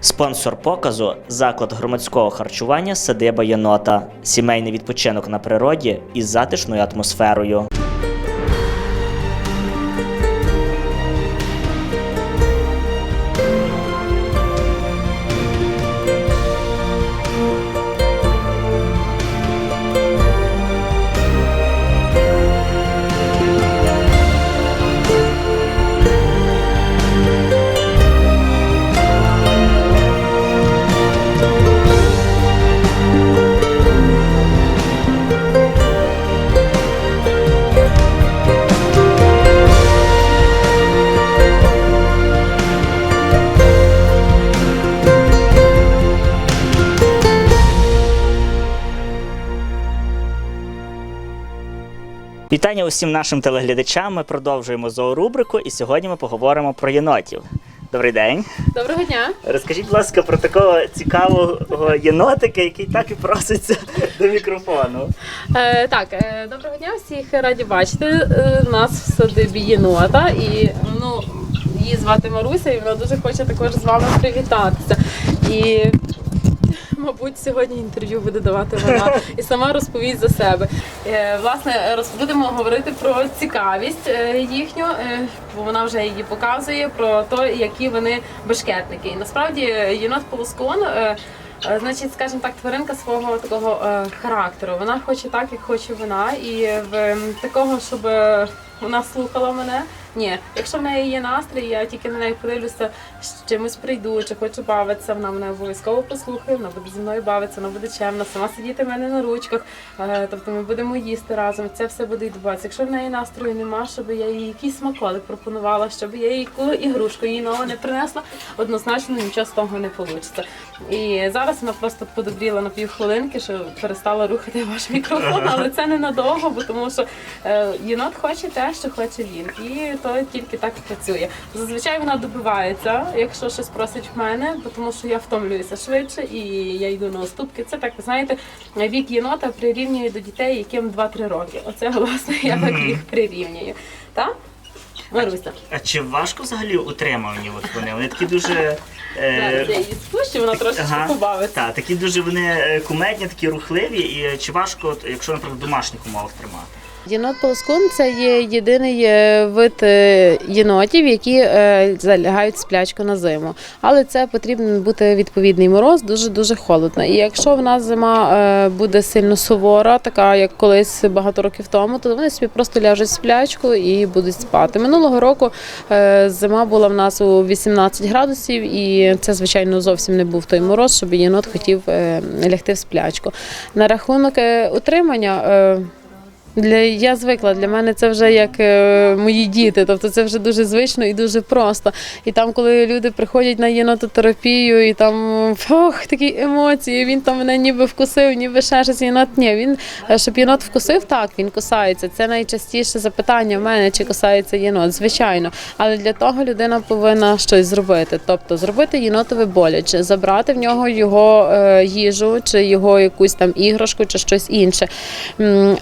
Спонсор показу заклад громадського харчування Садиба Єнота, сімейний відпочинок на природі із затишною атмосферою. Вітання усім нашим телеглядачам. Ми продовжуємо зоорубрику, і сьогодні ми поговоримо про єнотів. Добрий день. Доброго дня. Розкажіть, будь ласка, про такого цікавого єнотика, який так і проситься до мікрофону. Е, так, е, доброго дня, всіх раді бачити. Е, нас в садибі єнота і ну, її звати Маруся, і вона дуже хоче також з вами привітатися. І Мабуть, сьогодні інтерв'ю буде давати вона і сама розповість за себе. Е, власне, будемо говорити про цікавість е, їхню, е, бо вона вже її показує, про те, які вони бешкетники. І насправді єнот полоскон. Значить, скажімо так, тваринка свого такого е, характеру. Вона хоче так, як хоче вона, і в такого, щоб вона слухала мене. Ні, якщо в неї є настрій, я тільки на неї подивлюся, з чимось прийду, чи хочу бавитися, вона мене обов'язково послухає, вона буде зі мною бавитися, вона буде чемна, сама сидіти в мене на ручках. Е, тобто ми будемо їсти разом. Це все буде відбуватися. Якщо в неї настрою нема, щоб я їй якийсь смаколик пропонувала, щоб я їй яку ігрушку їй нову не принесла, однозначно нічого з того не вийде. І зараз вона просто подобріла на півхвилинки, що перестала рухати ваш мікрофон, але це ненадовго, бо тому що е, єнот хоче те, що хоче він. І то тільки так працює. Зазвичай вона добивається, якщо щось просить в мене, бо тому що я втомлююся швидше і я йду на уступки. Це так, ви знаєте, вік єнота прирівнює до дітей, яким 2-3 роки. Оце власне я так їх прирівнюю. Так? Маруся. А чи важко взагалі утримані от вони? Вони такі дуже. Е, Зараз я її спущу, вона трошечки Ага, побавиться. так, такі дуже вони е, кумедні, такі рухливі, і чи важко, якщо, наприклад, в домашніх умовах тримати? Єнот полоскун це є єдиний е, вид е, єнотів, які е, залягають сплячку на зиму. Але це потрібен бути відповідний мороз, дуже дуже холодно. І якщо в нас зима буде сильно сувора, така як колись багато років тому, то вони собі просто ляжуть сплячку і будуть спати. Минулого року зима була в нас у 18 градусів, і це звичайно зовсім не був той мороз, щоб єнот хотів лягти в сплячку. На рахунок утримання. Для я звикла. Для мене це вже як е, мої діти. Тобто це вже дуже звично і дуже просто. І там, коли люди приходять на єнототерапію, і там ох, такі емоції, він там мене ніби вкусив, ніби ще щось єнот. Ні, він е, щоб єнот вкусив, так він кусається. Це найчастіше запитання в мене, чи кусається єнот, звичайно. Але для того людина повинна щось зробити. Тобто зробити єнотове боляче, забрати в нього його е, їжу, чи його якусь там іграшку, чи щось інше.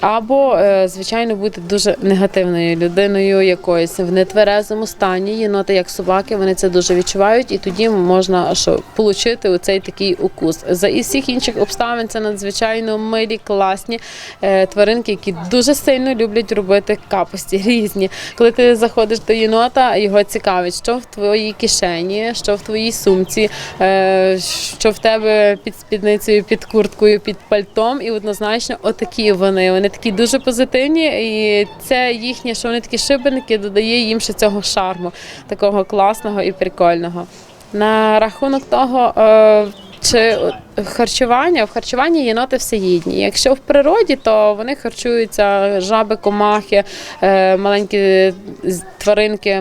Або, е, звичайно, бути дуже негативною людиною якоюсь в нетверезому стані. Єноти, як собаки, вони це дуже відчувають, і тоді можна що отримати оцей такий укус. За із всіх інших обставин це надзвичайно милі, класні е, тваринки, які дуже сильно люблять робити капості різні. Коли ти заходиш до єнота, його цікавить, що в твоїй кишені, що в твоїй сумці, е, що в тебе під спідницею, під курткою, під пальтом. І однозначно, отакі вони. Вони такі дуже позитивні, і це їхнє, що вони такі шибеники, додає їм ще цього шарму, такого класного і прикольного. На рахунок того. Чи харчування в харчуванні єноти всеїдні. Якщо в природі, то вони харчуються жаби, комахи, е, маленькі тваринки,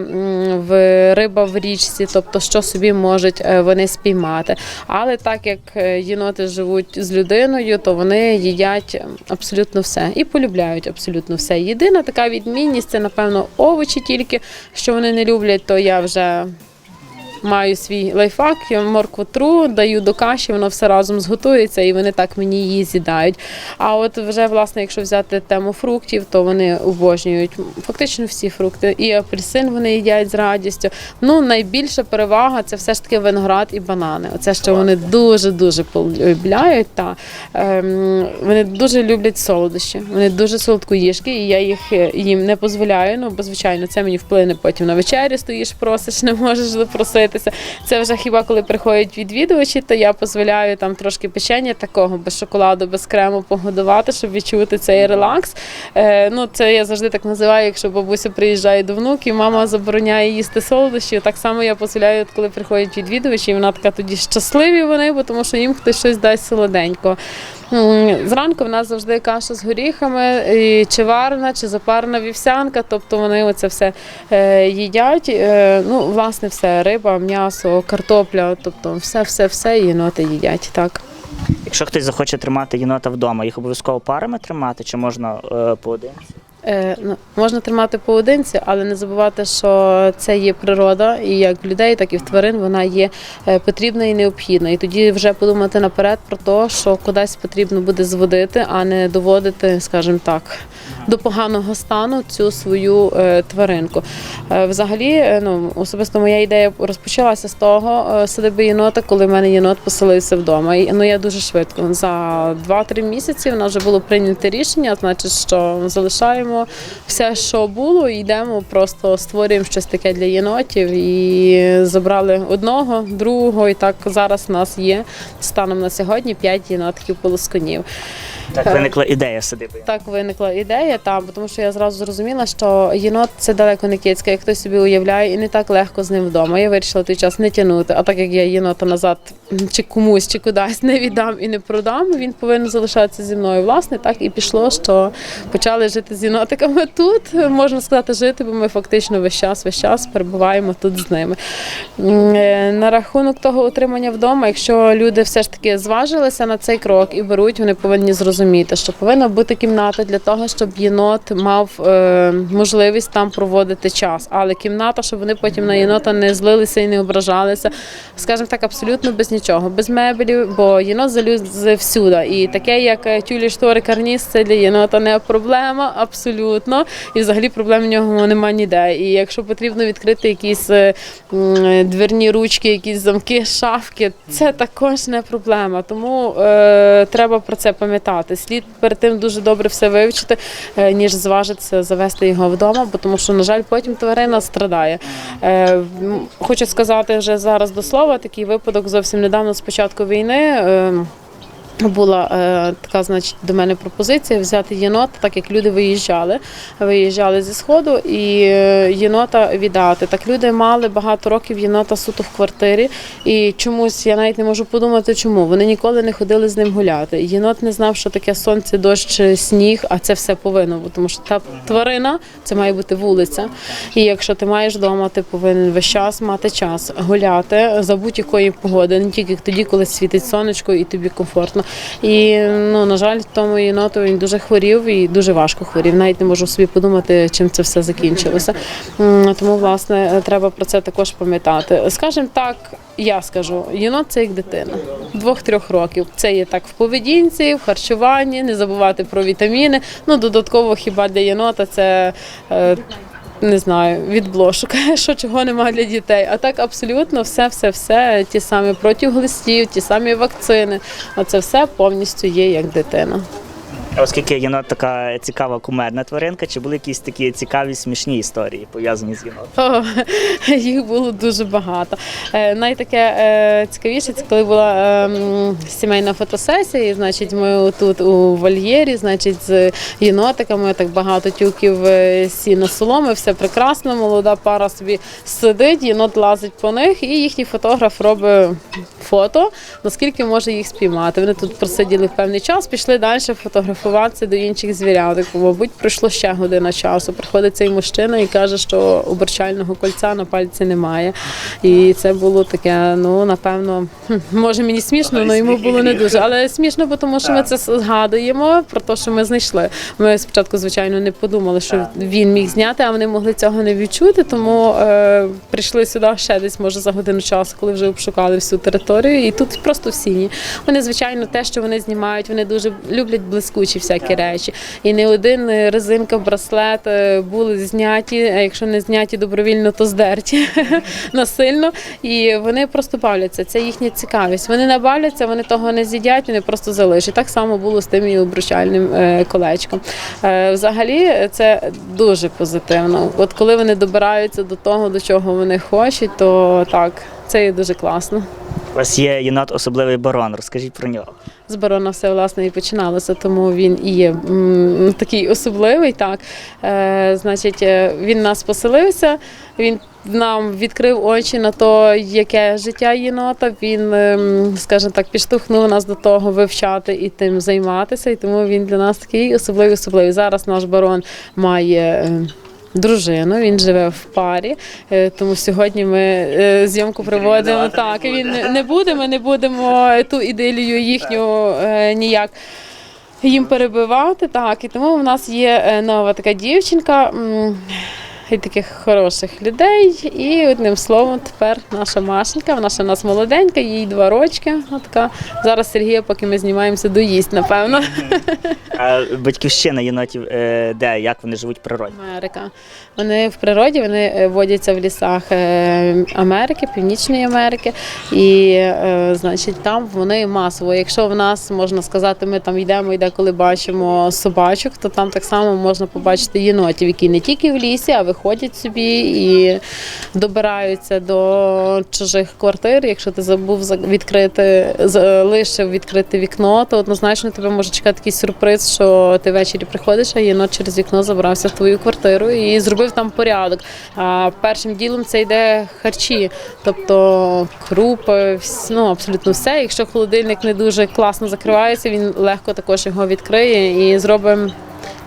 в риба в річці, тобто що собі можуть е, вони спіймати. Але так як е, єноти живуть з людиною, то вони їдять абсолютно все і полюбляють абсолютно все. Єдина така відмінність це, напевно, овочі тільки, що вони не люблять, то я вже маю свій лайфхак, я моркву тру, даю до каші, воно все разом зготується, і вони так мені її з'їдають. А от вже власне, якщо взяти тему фруктів, то вони обожнюють фактично всі фрукти. І апельсин вони їдять з радістю. Ну найбільша перевага це все ж таки виноград і банани. Оце що вони дуже дуже полюбляють. Та ем, вони дуже люблять солодощі. Вони дуже солодкоїжки, і я їх е, їм не дозволяю. Ну бо звичайно, це мені вплине потім на вечерю. Стоїш, просиш, не можеш запроситися. Це вже хіба коли приходять відвідувачі, то я дозволяю там трошки печення такого без шоколаду, без крему погодувати, щоб відчути цей релакс. Е, ну це я завжди так називаю, якщо бабуся приїжджає до внуків, мама забороняє їсти солодощі. Так само я дозволяю, коли приходять відвідувачі, і вона така тоді щасливі вони, бо тому що їм хтось щось дасть солоденького. Зранку в нас завжди каша з горіхами, і чи варна, чи запарена вівсянка, тобто вони оце все е, їдять. Е, ну, власне, все, риба, м'ясо, картопля, тобто все, все, все єноти їдять. Так. Якщо хтось захоче тримати єнота вдома, їх обов'язково парами тримати, чи можна е, поодинці? Е, ну, можна тримати поодинці, але не забувати, що це є природа, і як в людей, так і в тварин вона є е, потрібна і необхідна. І тоді вже подумати наперед про те, що кудись потрібно буде зводити, а не доводити, скажімо так, до поганого стану цю свою е, тваринку. Е, взагалі, е, ну особисто моя ідея розпочалася з того садиби єнота, коли в мене єнот поселився вдома. І ну я дуже швидко за 2-3 місяці в нас вже було прийнято рішення, значить, що залишаємо все, що було, і йдемо, просто створюємо щось таке для єнотів. І забрали одного, другого. І так зараз у нас є станом на сьогодні 5 єнотків полосконів. Так виникла ідея садиби. Так виникла ідея, та, тому що я зразу зрозуміла, що єнот це далеко не кицька, як хтось собі уявляє, і не так легко з ним вдома. Я вирішила той час не тягнути. А так як я єнота назад чи комусь, чи кудись не віддам і не продам, він повинен залишатися зі мною. Власне, так і пішло, що почали жити з єнотиками тут. Можна сказати, жити, бо ми фактично весь час, весь час перебуваємо тут з ними. Е, На рахунок того утримання вдома, якщо люди все ж таки зважилися на цей крок і беруть, вони повинні зрозуміти, що повинна бути кімната для того, щоб єнот мав е, можливість там проводити час. Але кімната, щоб вони потім на єнота не злилися і не ображалися, скажімо так, абсолютно без нічого, без меблів, бо єнот залюзе всюди. І таке, як е, тюлі штори карніз, це для єнота не проблема, абсолютно. І взагалі проблем в нього немає ніде. І якщо потрібно відкрити якісь е, м, дверні ручки, якісь замки, шафки, це також не проблема. Тому е, треба про це пам'ятати. Слід перед тим дуже добре все вивчити, е, ніж зважитися завести його вдома, бо тому що, на жаль, потім тварина страдає. Е, хочу сказати вже зараз до слова, такий випадок зовсім недавно з початку війни. Е, була е, така, значить, до мене пропозиція взяти єнота, так як люди виїжджали, виїжджали зі сходу і е, єнота віддати. Так люди мали багато років єнота суто в квартирі, і чомусь я навіть не можу подумати, чому вони ніколи не ходили з ним гуляти. Єнот не знав, що таке сонце, дощ, сніг, а це все повинно, бути, тому що та тварина це має бути вулиця. І якщо ти маєш вдома, ти повинен весь час мати час гуляти за будь-якої погоди, не тільки тоді, коли світить сонечко і тобі комфортно. І ну на жаль, тому єноту він дуже хворів і дуже важко хворів. Навіть не можу собі подумати, чим це все закінчилося. Тому власне треба про це також пам'ятати. Скажімо так, я скажу, єнот це як дитина двох-трьох років. Це є так в поведінці, в харчуванні, не забувати про вітаміни. Ну додатково хіба для єнота це. е, не знаю, від блошок, що чого немає для дітей. А так абсолютно все, все, все, ті самі протиглистів, ті самі вакцини. Оце все повністю є як дитина. Оскільки єнот така цікава кумедна тваринка, чи були якісь такі цікаві смішні історії пов'язані з єнотом? О, їх було дуже багато. Е, Найтаке е, цікавіше, це коли була е, сімейна фотосесія, і, значить, ми тут у вольєрі, значить, з єнотиками, так багато тюків е, сіна соломи, все прекрасно, молода пара собі сидить, єнот лазить по них, і їхній фотограф робить фото, наскільки може їх спіймати. Вони тут просиділи певний час, пішли далі фотографуватися до інших звіряток. Мабуть, пройшло ще година часу. Приходить цей мужчина і каже, що обручального кольця на пальці немає. І це було таке, ну напевно, може мені смішно, але йому було не дуже. Але смішно, бо тому що ми це згадуємо про те, що ми знайшли. Ми спочатку, звичайно, не подумали, що він міг зняти, а вони могли цього не відчути. Тому е, прийшли сюди ще десь, може, за годину часу, коли вже обшукали всю територію. І тут просто в сіні. Вони, звичайно, те, що вони знімають, вони дуже люблять блискучі всякі речі. І не один е, резинка, браслет е, були зняті, а якщо не зняті добровільно, то здерті насильно. І вони просто бавляться. Це їхня цікавість. Вони не бавляться, вони того не з'їдять, вони просто залишать. Так само було з тим і обручальним е, колечком. Взагалі, це дуже позитивно. От коли вони добираються до того, до чого вони хочуть, то так, це є дуже класно. У вас є єнот особливий барон. Розкажіть про нього. З барона все власне і починалося, тому він і є такий особливий. Так е, значить, е, він нас поселився. Він нам відкрив очі на те, яке життя єнота. Він, ем, скажімо так, підштовхнув нас до того вивчати і тим займатися. І тому він для нас такий особливий, особливий. Зараз наш барон має. Дружину, він живе в парі, е, тому сьогодні ми е, зйомку проводимо так. Він не- буде. Ми не будемо ту ідилію їхню е, ніяк їм перебивати. Так, і тому у нас є нова така дівчинка. І таких хороших людей. І одним словом, тепер наша Машенька, вона ще у нас молоденька, їй два рочки. Отака. Зараз Сергія, поки ми знімаємося, доїсть, напевно. А батьківщина єнотів, е, де, як вони живуть в природі? Америка. Вони в природі вони е, водяться в лісах е, Америки, Північної Америки, і е, значить там вони масово. Якщо в нас можна сказати, ми там йдемо і деколи бачимо собачок, то там так само можна побачити єнотів, які не тільки в лісі, а виходять собі і добираються до чужих квартир. Якщо ти забув за- відкрити, залишив відкрити вікно, то однозначно тебе може чекати такий сюрприз, що ти ввечері приходиш, а єнот через вікно забрався в твою квартиру і зробив там порядок. А першим ділом це йде харчі, тобто крупи, ну абсолютно все. Якщо холодильник не дуже класно закривається, він легко також його відкриє і зробить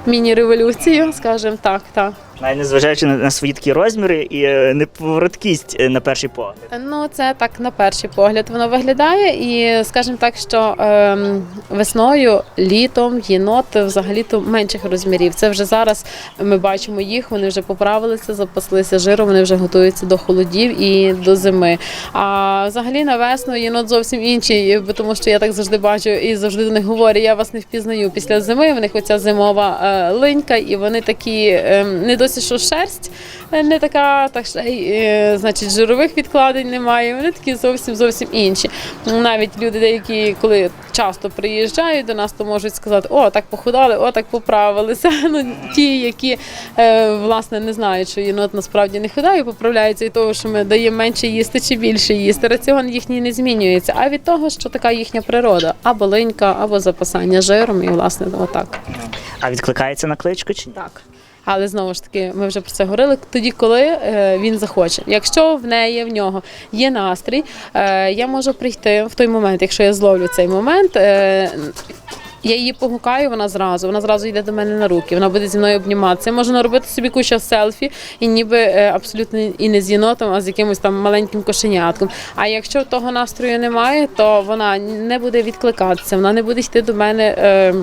міні-революцію, скажімо так. так. Навіть незважаючи на, на свої такі розміри і е, неповороткість е, на перший погляд. Ну, це так на перший погляд воно виглядає, і скажімо так, що ем, весною, літом єнот взагалі-то менших розмірів. Це вже зараз ми бачимо їх, вони вже поправилися, запаслися жиром, вони вже готуються до холодів і до зими. А взагалі на весну єнот зовсім інший, бо тому що я так завжди бачу і завжди до них говорю, я вас не впізнаю після зими. В них оця зимова е, линька, і вони такі ем, не досить, що шерсть е, не така, так й е, значить жирових відкладень немає. Вони такі зовсім зовсім інші. Навіть люди, деякі, коли часто приїжджають до нас, то можуть сказати, о, так похудали, о, так поправилися. Ну ті, які е, власне не знають, що єнот насправді не худає, поправляються від того, що ми даємо менше їсти чи більше їсти. Раціон їхній не змінюється, а від того, що така їхня природа, або линька, або запасання жиром, і власне отак. А відкликається на кличку чи ні? Так. Але знову ж таки, ми вже про це говорили. Тоді, коли е, він захоче. Якщо в неї, в нього є настрій, е, я можу прийти в той момент, якщо я зловлю цей момент. Е, я її погукаю, вона зразу, вона зразу йде до мене на руки, вона буде зі мною обніматися. Можна робити собі куча селфі, і ніби абсолютно і не з єнотом, а з якимось там маленьким кошенятком. А якщо того настрою немає, то вона не буде відкликатися, вона не буде йти до мене. Е,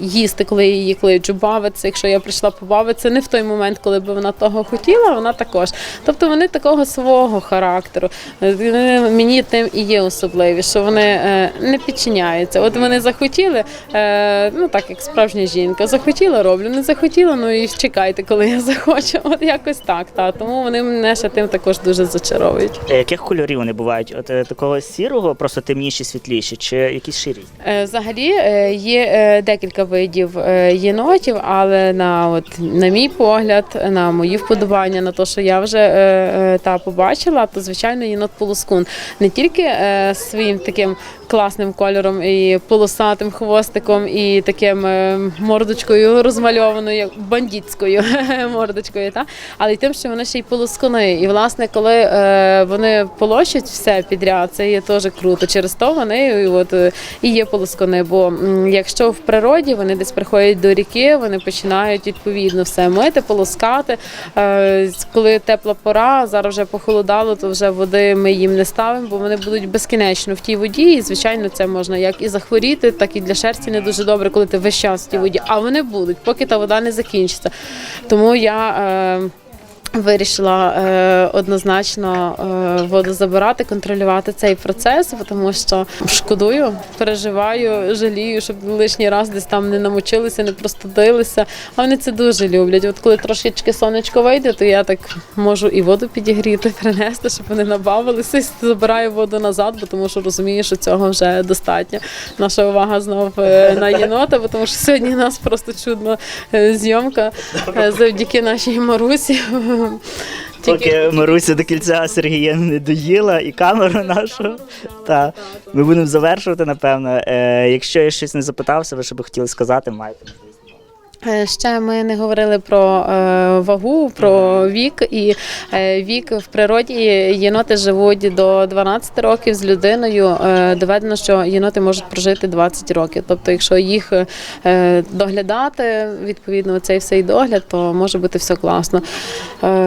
їсти, коли її кличу, бавитися. Якщо я прийшла побавитися, не в той момент, коли б вона того хотіла, вона також. Тобто вони такого свого характеру. Е, Мені тим і є особливі, що вони е, не підчиняються. От вони захотіли, е, ну так як справжня жінка, захотіла, роблю, не захотіла, ну і чекайте, коли я захочу. От якось так. Та. Тому вони мене ще тим також дуже зачаровують. Е, Яких кольорів вони бувають? От е, такого сірого, просто темніші, світліші, чи якісь ширі? Е, Взагалі е, є е, е, декілька видів е, єнотів, але на, от, на мій погляд, на мої вподобання, на те, що я вже е, е, та побачила, то звичайно єнот полоскун не тільки своїм таким класним кольором і полосатим хвостиком, і таким мордочкою розмальованою, як бандитською мордочкою, та? але й тим, що вони ще й полоскуни. І власне, коли вони полощать все підряд, це є теж круто. Через то вони от, і є полоскуни. Бо якщо в природі вони десь приходять до ріки, вони починають відповідно все мити, полоскати. Е, коли тепла пора, зараз вже похолодало, то вже води ми їм не ставимо, бо вони будуть безкінечно в тій воді. І звичайно, це можна як і захворіти, так і для шерсті не дуже добре, коли ти весь час в тій воді. А вони будуть, поки та вода не закінчиться. Тому я. Вирішила е, однозначно е, воду забирати, контролювати цей процес, тому що шкодую, переживаю, жалію, щоб лишній раз десь там не намочилися, не простудилися. А вони це дуже люблять. От коли трошечки сонечко вийде, то я так можу і воду підігріти, принести, щоб вони набавилися, і забираю воду назад, бо тому що розумію, що цього вже достатньо. Наша увага знов е, на єнота, бо тому що сьогодні у нас просто чудна е, зйомка е, завдяки нашій Марусі. Поки Маруся до кільця Сергія не доїла і камеру нашу. Та ми будемо завершувати, напевно. Е, якщо я щось не запитався, ви що би хотіли сказати, маєте можливість. Е, Ще ми не говорили про е, вагу, про вік. І е, вік в природі єноти живуть до 12 років з людиною. Доведено, що єноти можуть прожити 20 років. Тобто, якщо їх доглядати, відповідно, цей всей догляд, то може бути все класно.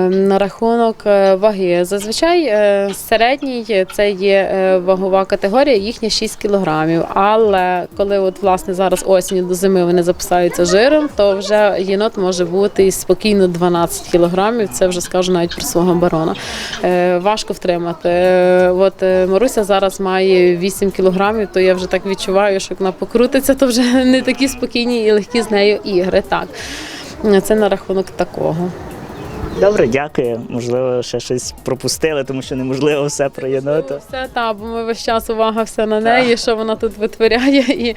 На рахунок ваги. Зазвичай середній це є вагова категорія, їхня 6 кілограмів. Але коли от власне зараз осінь до зими вони записаються жиром, то вже єнот може бути спокійно 12 кілограмів. Це вже скажу навіть про свого барона. Е, важко втримати. Е, От е, Маруся зараз має 8 кілограмів, то я вже так відчуваю, що як вона покрутиться, то вже не такі спокійні і легкі з нею ігри. Так. Це на рахунок такого. Добре, дякую. Можливо, ще щось пропустили, тому що неможливо все про єнота. Все та, бо ми весь час увага все на неї, що вона тут витворяє. І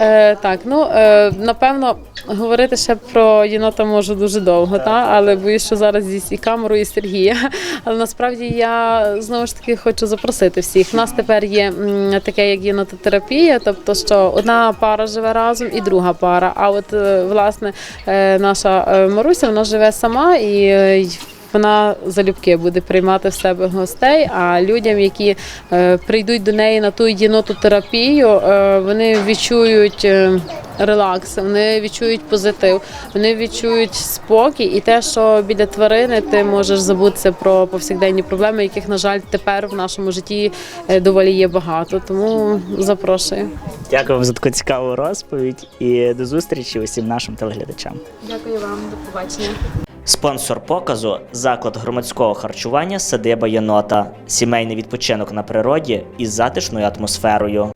е, так, ну е, напевно, говорити ще про єнота можу дуже довго, та але боюсь, що зараз є і камеру, і Сергія. Але насправді я знову ж таки хочу запросити всіх. У нас тепер є таке, як єнототерапія, тобто, що одна пара живе разом і друга пара. А от е, власне е, наша е, Маруся вона живе сама і. Вона залюбки буде приймати в себе гостей. А людям, які е, прийдуть до неї на ту єнототерапію, е, вони відчують. е, Релакс, вони відчують позитив, вони відчують спокій і те, що біля тварини ти можеш забутися про повсякденні проблеми, яких, на жаль, тепер в нашому житті е, доволі є багато. Тому запрошую. Дякую вам за таку цікаву розповідь і до зустрічі усім нашим телеглядачам. Дякую вам, до побачення. Спонсор показу заклад громадського харчування Садиба Єнота, сімейний відпочинок на природі із затишною атмосферою.